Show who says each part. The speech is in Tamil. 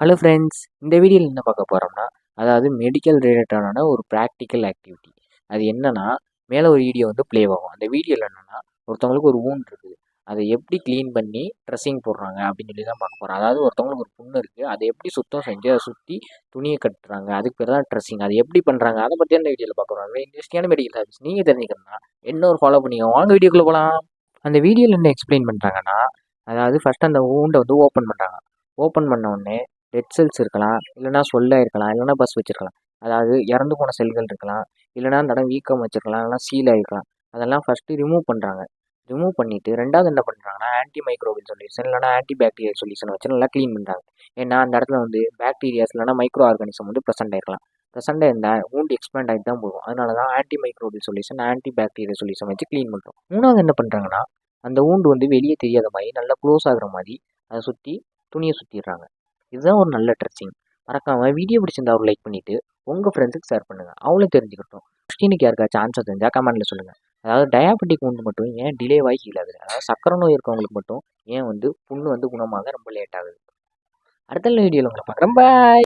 Speaker 1: ஹலோ ஃப்ரெண்ட்ஸ் இந்த வீடியோவில் என்ன பார்க்க போகிறோம்னா அதாவது மெடிக்கல் ரிலேட்டடான ஒரு ப்ராக்டிக்கல் ஆக்டிவிட்டி அது என்னென்னா மேலே ஒரு வீடியோ வந்து ப்ளே ஆகும். அந்த வீடியோவில் என்னென்னா ஒருத்தவங்களுக்கு ஒரு ஊன் இருக்குது. அதை எப்படி க்ளீன் பண்ணி ட்ரெஸ்ஸிங் போடுறாங்க அப்படின்னு சொல்லி தான் பார்க்க போகிறோம் அதாவது ஒருத்தவங்களுக்கு ஒரு புண்ணு இருக்குது அதை எப்படி சுத்தம் செஞ்சு அதை சுற்றி துணியை கட்டுறாங்க. அதுக்கு பேர் தான் ட்ரெஸ்ஸிங் அதை எப்படி பண்ணுறாங்க அதை பற்றி அந்த வீடியோவில் பார்க்க போகிறாங்க இன்ட்ரெஸ்டிங்கான மெடிக்கல் சர்வீஸ் நீங்கள் தெரிஞ்சுக்கணும்னா என்ன ஒரு ஃபாலோ பண்ணிக்கோ வாங்க வீடியோக்குள்ளே போகலாம் அந்த வீடியோவில் என்ன எக்ஸ்பிளைன் பண்ணுறாங்கன்னா அதாவது ஃபஸ்ட் அந்த ஊண்டை வந்து ஓப்பன் பண்ணுறாங்க ஓப்பன் பண்ண உடனே டெட் செல்ஸ் இருக்கலாம் இல்லைனா சொல்ல இருக்கலாம் இல்லைனா பஸ் வச்சுருக்கலாம். அதாவது இறந்து போன செல்கள் இருக்கலாம் இல்லைனா அந்த இடம் வீக்கம் வச்சுருக்கலாம் இல்லைனா சீல் ஆகிருக்கலாம் அதெல்லாம் ஃபஸ்ட்டு ரிமூவ் பண்ணுறாங்க ரிமூவ் பண்ணிவிட்டு ரெண்டாவது என்ன பண்ணுறாங்கன்னா ஆன்டி மைக்ரோபியல் சொல்யூஷன் இல்லைனா ஆன்டி பாக்டீரியல் சொல்யூஷன் வச்சு நல்லா க்ளீன் பண்ணுறாங்க ஏன்னா அந்த இடத்துல வந்து பாக்டீரியாஸ் இல்லைனா மைக்ரோ ஆர்கானிசம் வந்து ப்ரெசென்ட் ஆகிருக்கலாம் ப்ரெசென்ட் இருந்தால் ஊண்டு எக்ஸ்பேண்ட் ஆகிட்டு தான் போகும். அதனால தான் anti microbial solution antibacterial solution வச்சு க்ளீன் பண்ணுறோம் மூணாவது என்ன பண்ணுறாங்கன்னா அந்த ஊண்டு வந்து வெளியே தெரியாத மாதிரி நல்லா க்ளோஸ் ஆகிற மாதிரி அதை சுற்றி துணியை சுற்றிடுறாங்க இதுதான் ஒரு நல்ல ட்ரெஸ்ஸிங் மறக்காமல் வீடியோ பிடிச்சிருந்தா ஒரு லைக் பண்ணிவிட்டு உங்கள் ஃப்ரெண்ட்ஸுக்கு ஷேர் பண்ணுங்கள் அவங்களும் தெரிஞ்சுக்கிட்டோம். கிறிஸ்டினுக்கு யாருக்காச்சும் ஆன்சர் தெரிஞ்சால் கமெண்ட்டில் சொல்லுங்கள் அதாவது டயாபெட்டிக் wound மட்டும் ஏன் டிலே ஆகி ஹீல் ஆகுது? அதாவது சக்கரை நோய் இருக்கவங்களுக்கு மட்டும் ஏன் வந்து புண்ணு வந்து குணமாக ரொம்ப லேட் ஆகுது? அடுத்த வீடியோவில் உங்களை பார்க்குறேன் பாய்